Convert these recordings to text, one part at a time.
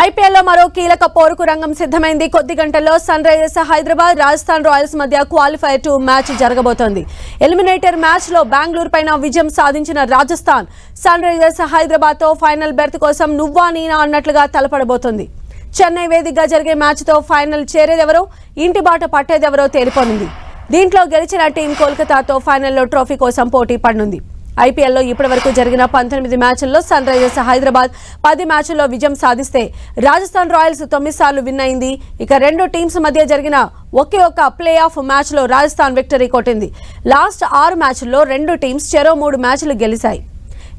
ఐపీఎల్లో మరో కీలక పోరుకు రంగం సిద్ధమైంది. కొద్ది గంటల్లో Sunrisers Hyderabad Rajasthan Royals మధ్య క్వాలిఫైర్ టూ మ్యాచ్ జరగబోతోంది. ఎలిమినేటర్ మ్యాచ్లో బెంగళూరు పైన విజయం సాధించిన రాజస్థాన్ సన్ రైజర్స్ హైదరాబాద్తో ఫైనల్ బెర్త్ కోసం నువ్వా నీనా అన్నట్లుగా తలపడబోతోంది. చెన్నై వేదికగా జరిగే మ్యాచ్తో ఫైనల్ చేరేదెవరో ఇంటి బాట పట్టేదెవరో తేలిపోనుంది. దీంట్లో గెలిచిన టీం కోల్కతాతో ఫైనల్లో ట్రోఫీ కోసం పోటీ పడనుంది. ఐపీఎల్లో ఇప్పటివరకు జరిగిన పంతొమ్మిది మ్యాచ్ల్లో సన్ రైజర్స్ హైదరాబాద్ పది మ్యాచ్ల్లో విజయం సాధిస్తే రాజస్థాన్ రాయల్స్ తొమ్మిది సార్లు విన్ అయింది. ఇక రెండు టీమ్స్ మధ్య జరిగిన ఒకే ఒక్క ప్లే ఆఫ్ మ్యాచ్లో రాజస్థాన్ విక్టరీ కొట్టింది. లాస్ట్ ఆరు మ్యాచ్ల్లో రెండు టీమ్స్ చెరో మూడు మ్యాచ్లు గెలిచాయి.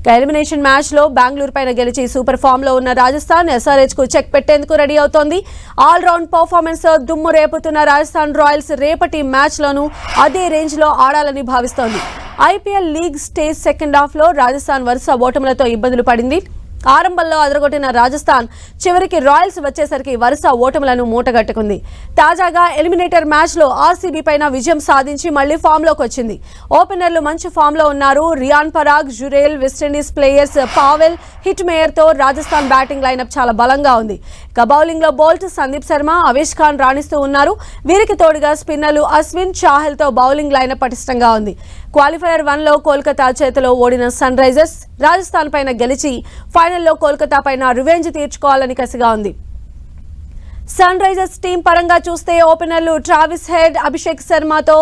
ఎలిమినేషన్ మ్యాచ్లో బెంగళూరు పైన గెలిచి సూపర్ ఫామ్లో ఉన్న రాజస్థాన్ ఎస్ఆర్హెచ్కు చెక్ పెట్టేందుకు రెడీ అవుతోంది. ఆల్ రౌండ్ పర్ఫార్మెన్స్ దుమ్ము రేపుతున్న రాజస్థాన్ రాయల్స్ రేపటి మ్యాచ్ లోనూ అదే రేంజ్లో ఆడాలని భావిస్తోంది. ఐపీఎల్ లీగ్ స్టేజ్ సెకండ్ హాఫ్లో రాజస్థాన్ వరుస ఓటములతో ఇబ్బందులు పడింది. ఆరంభంలో అదరగొట్టిన రాజస్థాన్ చివరికి రాయల్స్ వచ్చేసరికి వరుస ఓటములను మూటగట్టుకుంది. తాజాగా ఎలిమినేటర్ మ్యాచ్లో ఆర్సీబీ పైన విజయం సాధించి మళ్ళీ ఫామ్లోకి వచ్చింది. ఓపెనర్లు మంచి ఫామ్లో ఉన్నారు. Riyan Parag Jurel West Indies players Powell hit మేయర్తో రాజస్థాన్ బ్యాటింగ్ లైనప్ చాలా బలంగా ఉంది. ఇక బౌలింగ్లో బోల్ట్ సందీప్ శర్మ అవేష్ ఖాన్ రాణిస్తూ ఉన్నారు. వీరికి తోడుగా స్పిన్నర్లు అశ్విన్ చాహెల్తో బౌలింగ్ లైనప్ పటిష్టంగా ఉంది. క్వాలిఫైయర్ వన్లో కోల్కతా చేతిలో ఓడిన సన్ రైజర్స్ రాజస్థాన్ పైన గెలిచి ఫైనల్లో కోల్కతా పైన రివెంజ్ తీర్చుకోవాలని కసిగా ఉంది. సన్ రైజర్స్ టీం పరంగా చూస్తే ఓపెనర్లు ట్రావిస్ హెడ్ అభిషేక్ శర్మతో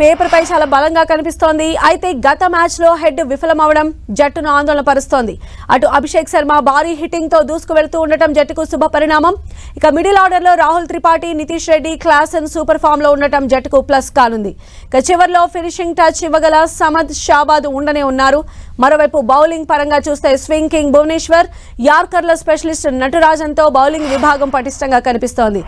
పేపర్ పై చాలా బలంగా కనిపిస్తోంది. అయితే గత మ్యాచ్లో హెడ్ విఫలమవడం జట్టును ఆందోళన పరుస్తోంది. అటు అభిషేక్ శర్మ భారీ హిట్టింగ్తో దూసుకు వెళుతూ ఉండటం జట్టుకు శుభ పరిణామం. ఇక మిడిల్ ఆర్డర్లో రాహుల్ త్రిపాఠి నితీష్ రెడ్డి క్లాసన్ సూపర్ ఫామ్లో ఉండటం జట్టుకు ప్లస్ కానుంది. ఇక చివర్లో ఫినిషింగ్ టచ్ ఇవ్వగల సమద్ షాబాద్ ఉండనే ఉన్నారు. మరోవైపు బౌలింగ్ పరంగా చూస్తే స్వింగ్ కింగ్ భువనేశ్వర్ యార్కర్ల స్పెషలిస్ట్ నటరాజన్తో బౌలింగ్ విభాగం పటిష్టంగా కనిపిస్తోంది.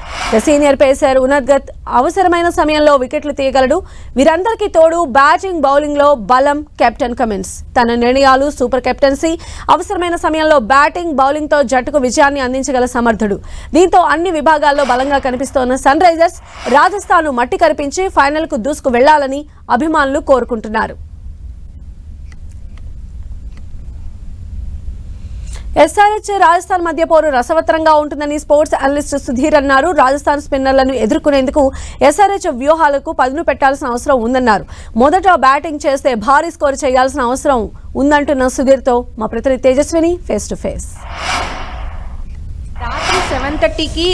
సీనియర్ పేసర్ ఉనద్గత్ అవసరమైన సమయంలో వికెట్లు తీయగలడు. వీరందరికీ తోడు బ్యాటింగ్ బౌలింగ్లో బలం కెప్టెన్ కమిన్స్. తన నిర్ణయాలు సూపర్ కెప్టెన్సీ అవసరమైన సమయంలో బ్యాటింగ్ బౌలింగ్తో జట్టుకు విజయాన్ని అందించగల సమర్థుడు. దీంతో అన్ని విభాగాల్లో బలంగా కనిపిస్తోన్న సన్ రైజర్స్ రాజస్థాన్ మట్టి కరిపించి ఫైనల్కు దూసుకు వెళ్ళాలని అభిమానులు కోరుకుంటున్నారు. ఎస్ఆర్హెచ్ రాజస్థాన్ మధ్య పోరు రసవత్తరంగా ఉంటుందని స్పోర్ట్స్ అనలిస్ట్ సుధీర్ అన్నారు. రాజస్థాన్ స్పిన్నర్లను ఎదుర్కొనేందుకు ఎస్ఆర్హెచ్ వ్యూహాలకు పదును పెట్టాల్సిన అవసరం ఉందన్నారు. మొదట బ్యాటింగ్ చేస్తే భారీ స్కోర్ చేయాల్సిన అవసరం ఉందంటున్న సుధీర్తో మా ప్రతినిధి Tejaswini face to face. Seven థర్టీకి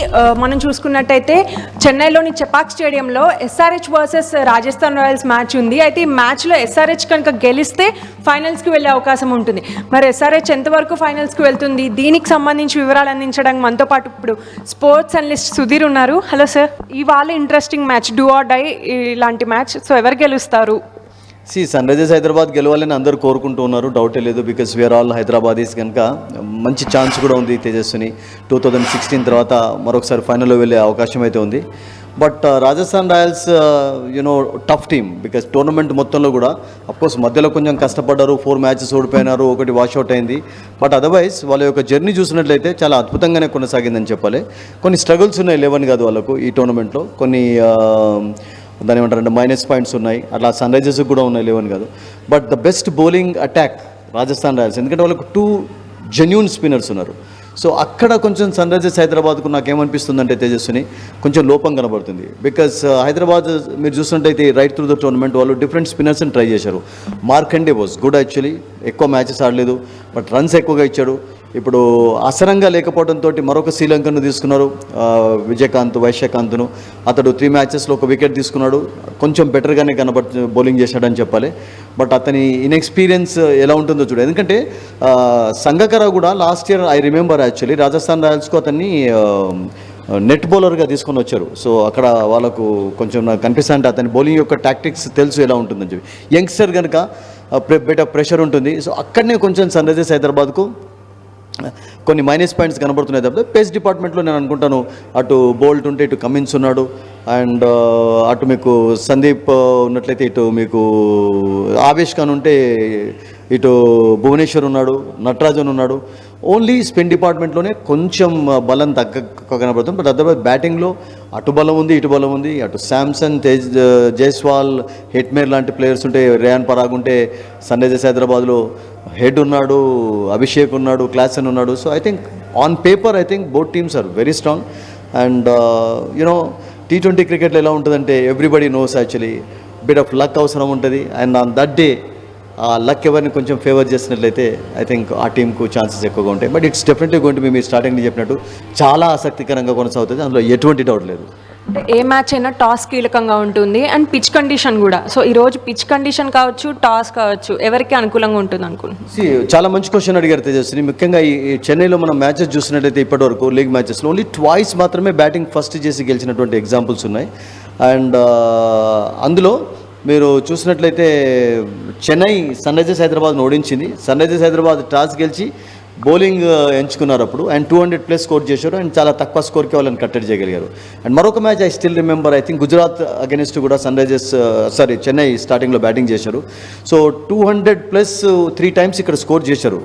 మనం చూసుకున్నట్టయితే చెన్నైలోని చెపాక్ స్టేడియంలో SRH versus Rajasthan Royals match ఉంది. అయితే ఈ మ్యాచ్లో ఎస్ఆర్హెచ్ కనుక గెలిస్తే ఫైనల్స్కి వెళ్ళే అవకాశం ఉంటుంది. మరి ఎస్ఆర్హెచ్ ఎంతవరకు ఫైనల్స్కి వెళ్తుంది? దీనికి సంబంధించి వివరాలు అందించడానికి మనతో పాటు ఇప్పుడు స్పోర్ట్స్ అనలిస్ట్ సుధీర్ ఉన్నారు. Hello sir. ఇవాళ interesting match do or die ఇలాంటి మ్యాచ్ సో ఎవరు గెలుస్తారు? సి సన్ రైజర్స్ హైదరాబాద్ గెలవాలని అందరూ కోరుకుంటూ ఉన్నారు. డౌటే లేదు బికాస్ వీఆర్ ఆల్ హైదరాబాదీస్ కనుక మంచి ఛాన్స్ కూడా ఉంది తేజస్విని. టూ థౌజండ్ సిక్స్టీన్ తర్వాత మరొకసారి ఫైనల్లో వెళ్ళే అవకాశం అయితే ఉంది. But Rajasthan Royals you know tough team because tournament మొత్తంలో కూడా అఫ్కోర్స్ మధ్యలో కొంచెం కష్టపడ్డారు. ఫోర్ మ్యాచెస్ ఓడిపోయినారు ఒకటి వాషౌట్ అయింది. బట్ అదర్వైజ్ వాళ్ళ యొక్క జర్నీ చూసినట్లయితే చాలా అద్భుతంగానే కొనసాగిందని చెప్పాలి. కొన్ని స్ట్రగుల్స్ ఉన్నాయి లెవెన్ కాదు వాళ్ళకు ఈ టోర్నమెంట్లో కొన్ని um, దాని ఏమంటారంటే మైనస్ పాయింట్స్ ఉన్నాయి. అట్లా సన్ రైజర్స్ కూడా ఉన్నాయి లేవని కాదు. But the best bowling attack Rajasthan Royals. ఎందుకంటే వాళ్ళకు టూ జెన్యున్ స్పిన్నర్స్ ఉన్నారు. సో అక్కడ కొంచెం సన్ రైజర్స్ హైదరాబాద్కు నాకేమనిపిస్తుందంటే తేజస్విని కొంచెం లోపం కనబడుతుంది. బికాస్ uh, హైదరాబాద్ మీరు చూసినట్టయితే రైట్ త్రూ ద టోర్నమెంట్ వాళ్ళు డిఫరెంట్ స్పిన్నర్స్ని ట్రై చేశారు. మార్కండే వాజ్ గుడ్ యాక్చువల్లీ ఎక్కువ మ్యాచెస్ ఆడలేదు. బట్ రన్స్ ఎక్కువగా ఇచ్చాడు. ఇప్పుడు అసరంగా లేకపోవడంతో మరొక శ్రీలంకను తీసుకున్నారు. విజయకాంత్ వైశ్యకాంత్ను. అతడు త్రీ మ్యాచెస్లో ఒక వికెట్ తీసుకున్నాడు. కొంచెం బెటర్గానే కనబడు బౌలింగ్ చేశాడని చెప్పాలి. బట్ అతని ఇన్ఎక్స్పీరియన్స్ ఎలా ఉంటుందో చూడు. ఎందుకంటే సంగకర కూడా last year I remember actually Rajasthan రాయల్స్కు అతన్ని నెట్ బౌలర్గా తీసుకొని వచ్చారు. సో అక్కడ వాళ్ళకు కొంచెం నాకు కనిపిస్తా అతని బౌలింగ్ యొక్క టాక్టిక్స్ తెలుసు ఎలా ఉంటుందని చెప్పి. యంగ్స్టర్ కనుక బెటర్ ప్రెషర్ ఉంటుంది. సో అక్కడనే కొంచెం సన్ రైజర్స్ హైదరాబాద్కు కొన్ని మైనస్ పాయింట్స్ కనబడుతున్నాయి తప్పితే పేస్ డిపార్ట్మెంట్లో నేను అనుకుంటాను అటు బోల్ట్ ఉంటే ఇటు కమిన్స్ ఉన్నాడు అండ్ అటు మీకు సందీప్ ఉన్నట్లయితే ఇటు మీకు ఆవేష్ ఖాన్ ఉంటే ఇటు భువనేశ్వర్ ఉన్నాడు నటరాజన్ ఉన్నాడు. ఓన్లీ స్పిన్ డిపార్ట్మెంట్లోనే కొంచెం బలం తగ్గ కనబడుతుంది. బట్ అదర్వైజ్ బ్యాటింగ్లో అటు బలం ఉంది ఇటు బలం ఉంది. అటు శాంసంగ్ తేజ్ జైస్వాల్ హెట్మేర్ లాంటి ప్లేయర్స్ ఉంటే రేయాన్ పరాగ్ ఉంటే సన్ రైజర్స్ హైదరాబాద్లో హెడ్ ఉన్నాడు అభిషేక్ ఉన్నాడు క్లాసన్ ఉన్నాడు. So I think on paper I think both teams are very strong and you know T twenty క్రికెట్లో ఎలా ఉంటుందంటే everybody knows actually bit of luck అవసరం ఉంటుంది. అండ్ ఆన్ దట్ డే ఆ లక్ ఎవరిని కొంచెం ఫేవర్ చేసినట్లయితే ఐ థింక్ ఆ టీంకు ఛాన్సెస్ ఎక్కువగా ఉంటాయి. బట్ ఇట్స్ డెఫినెట్లీ గోయింట్ మీ స్టార్టింగ్ చెప్పినట్టు చాలా ఆసక్తికరంగా కొనసాగుతుంది. అందులో ఎటువంటి డౌట్ లేదు. ఏ మ్యాచ్ అయినా టాస్ కీలకంగా ఉంటుంది అండ్ పిచ్ కండిషన్ కూడా. సో ఈ రోజు పిచ్ కండిషన్ కావచ్చు టాస్ కావచ్చు ఎవరికి అనుకూలంగా ఉంటుంది అనుకుంటున్నాను చాలా మంచి క్వశ్చన్ అడిగారు తేజస్విని ముఖ్యంగా ఈ చెన్నైలో మనం మ్యాచెస్ చూసినట్లయితే ఇప్పటివరకు లీగ్ మ్యాచెస్లో ఓన్లీ ట్వైస్ మాత్రమే బ్యాటింగ్ ఫస్ట్ చేసి గెలిచినటువంటి ఎగ్జాంపుల్స్ ఉన్నాయి. అండ్ అందులో మీరు చూసినట్లయితే చెన్నై సన్ రైజర్స్ హైదరాబాద్ను ఓడించింది. సన్ రైజర్స్ హైదరాబాద్ టాస్ గెలిచి బౌలింగ్ ఎంచుకున్నారు అప్పుడు and two hundred plus score చేశారు అండ్ చాలా తక్కువ స్కోర్కి వాళ్ళని కట్టడి చేయగలిగారు. అండ్ మరొక match I still remember I think Gujarat against కూడా సన్ రైజర్స్ సారీ చెన్నై స్టార్టింగ్లో బ్యాటింగ్ చేశారు. So two hundred plus three times ఇక్కడ స్కోర్ చేశారు.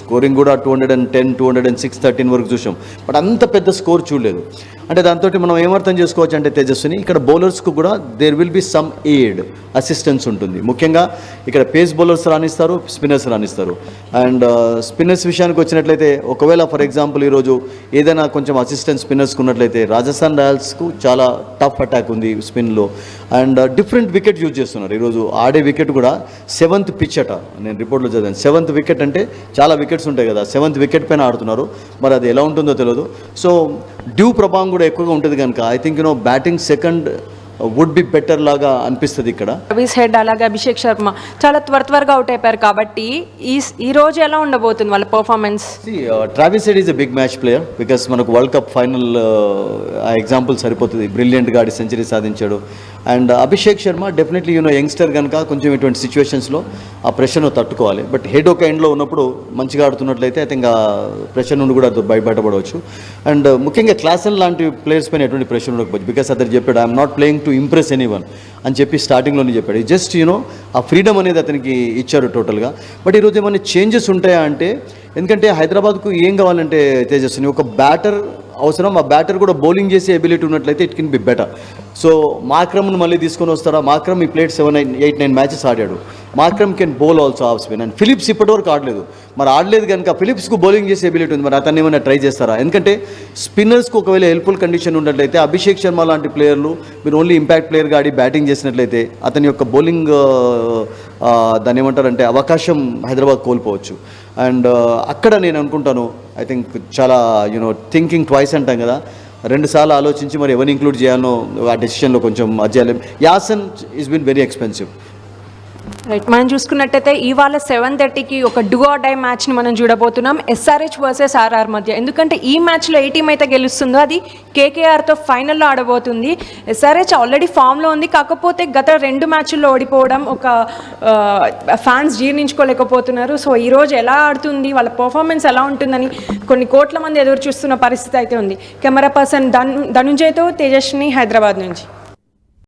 స్కోరింగ్ కూడా two hundred and ten two hundred and six thirteen వరకు చూసాం బట్ అంత పెద్ద స్కోర్ చూడలేదు. అంటే దాంతో మనం ఏమర్థం చేసుకోవచ్చు అంటే తేజస్విని ఇక్కడ బౌలర్స్కు కూడా there will be some aid assistance ఉంటుంది. ముఖ్యంగా ఇక్కడ పేస్ బౌలర్స్ రాణిస్తారు స్పిన్నర్స్ రాణిస్తారు. అండ్ స్పిన్నర్స్ uh, విషయానికి వచ్చినట్లయితే ఒకవేళ ఫర్ ఎగ్జాంపుల్ ఈరోజు ఏదైనా కొంచెం అసిస్టెంట్ స్పిన్నర్స్కి ఉన్నట్లయితే రాజస్థాన్ రాయల్స్కు చాలా టఫ్ అటాక్ ఉంది స్పిన్లో అండ్ డిఫరెంట్ వికెట్ యూజ్ చేస్తున్నారు. ఈరోజు ఆడే వికెట్ కూడా సెవెంత్ పిచ్ అట. నేను రిపోర్ట్లో చదివాను. సెవెంత్ వికెట్ అంటే చాలా వికెట్స్ ఉంటాయి కదా. సెవెంత్ వికెట్ పైన ఆడుతున్నారు. మరి అది ఎలా ఉంటుందో తెలియదు సో డ్యూ ప్రభావం కూడా ఎక్కువగా ఉంటుంది కనుక I think you know batting second would be better లాగా అనిపిస్తుంది ఇక్కడ. రవీస్ హెడ్ అలాగే అభిషేక్ శర్మ చాలా త్వర త్వరగా అవుట్ అయిపోయారు కాబట్టి ఈ ఈ రోజు ఎలా ఉండబోతుంది వాళ్ళ performance Travis Head is a big match player because మనకు వరల్డ్ కప్ ఫైనల్ ఆ ఎగ్జాంపుల్ సరిపోతుంది. బ్రిలియంట్గా ఆడి సెంచరీ సాధించాడు. And Abhishek Sharma definitely you know youngster కనుక కొంచెం ఇటువంటి సిచ్యువేషన్స్లో ఆ ప్రెషర్ను తట్టుకోవాలి. బట్ హెడ్ ఒక ఎండ్లో ఉన్నప్పుడు మంచిగా ఆడుతున్నట్లయితే ఐ థింక్ ఆ ప్రెషర్ నుండి కూడా బయ- బయటపడవచ్చు. అండ్ ముఖ్యంగా క్లాసన్ లాంటి ప్లేయర్స్ పైన ఎటువంటి ప్రెషర్ ఉండకపోవచ్చు. బికాస్ అతను చెప్పాడు I'm not playing to impress anyone అని చెప్పి స్టార్టింగ్లోనే చెప్పాడు. జస్ట్ యూనో ఆ ఫ్రీడమ్ అనేది అతనికి ఇచ్చారు టోటల్గా బట్ ఈరోజు ఏమైనా చేంజెస్ ఉంటాయా అంటే ఎందుకంటే హైదరాబాద్కు ఏం కావాలంటే తేజస్ని ఒక బ్యాటర్ అవసరం ఆ బ్యాటర్ కూడా బౌలింగ్ చేసే ఎబిలిటీ ఉన్నట్లయితే it can be better so మాక్రమ్ను మళ్ళీ తీసుకొని వస్తారా మాక్రమ్ ఈ plate seven nine eight nine matches ఆడాడు. Markram can bowl also off spin and Phillips ఇప్పటివరకు ఆడలేదు. మరి ఆడలేదు కనుక ఫిలిప్స్కు బౌలింగ్ చేసే ఎబిలిటీ ఉంది. మరి అతన్ని ఏమైనా ట్రై చేస్తారా? ఎందుకంటే స్పిన్నర్స్కు ఒకవేళ హెల్ప్ఫుల్ కండిషన్ ఉన్నట్లయితే అభిషేక్ శర్మ లాంటి ప్లేయర్లు మీరు ఓన్లీ ఇంపాక్ట్ ప్లేయర్గా ఆడి బ్యాటింగ్ చేసినట్లయితే అతని యొక్క బౌలింగ్ దాన్ని ఏమంటారంటే అవకాశం హైదరాబాద్ కోల్పోవచ్చు. అండ్ అక్కడ నేను అనుకుంటాను ఐ థింక్ చాలా యూనో థింకింగ్ ట్వైస్ అంటాం కదా. రెండుసార్లు ఆలోచించి మరి ఎవరిని ఇంక్లూడ్ చేయాలో ఆ డెసిషన్లో కొంచెం అది చేయాలి యాసన్ is been very expensive right మనం చూసుకున్నట్టయితే ఇవాళ సెవెన్ థర్టీకి ఒక డూ ఆర్ డై మ్యాచ్ని మనం చూడబోతున్నాం. ఎస్ఆర్హెచ్ వర్సెస్ ఆర్ఆర్ మధ్య. ఎందుకంటే ఈ మ్యాచ్లో ఏ టీం అయితే గెలుస్తుందో అది కేకేఆర్తో ఫైనల్లో ఆడబోతుంది. ఎస్ఆర్హెచ్ ఆల్రెడీ ఫామ్లో ఉంది. కాకపోతే గత రెండు మ్యాచ్ల్లో ఓడిపోవడం ఒక ఫ్యాన్స్ జీర్ణించుకోలేకపోతున్నారు. సో ఈరోజు ఎలా ఆడుతుంది? వాళ్ళ పర్ఫార్మెన్స్ ఎలా ఉంటుందని కొన్ని కోట్ల మంది ఎదురు చూస్తున్న పరిస్థితి అయితే ఉంది. కెమెరా పర్సన్ ధను ధనుంజయ్తో తేజస్విని హైదరాబాద్ నుంచి.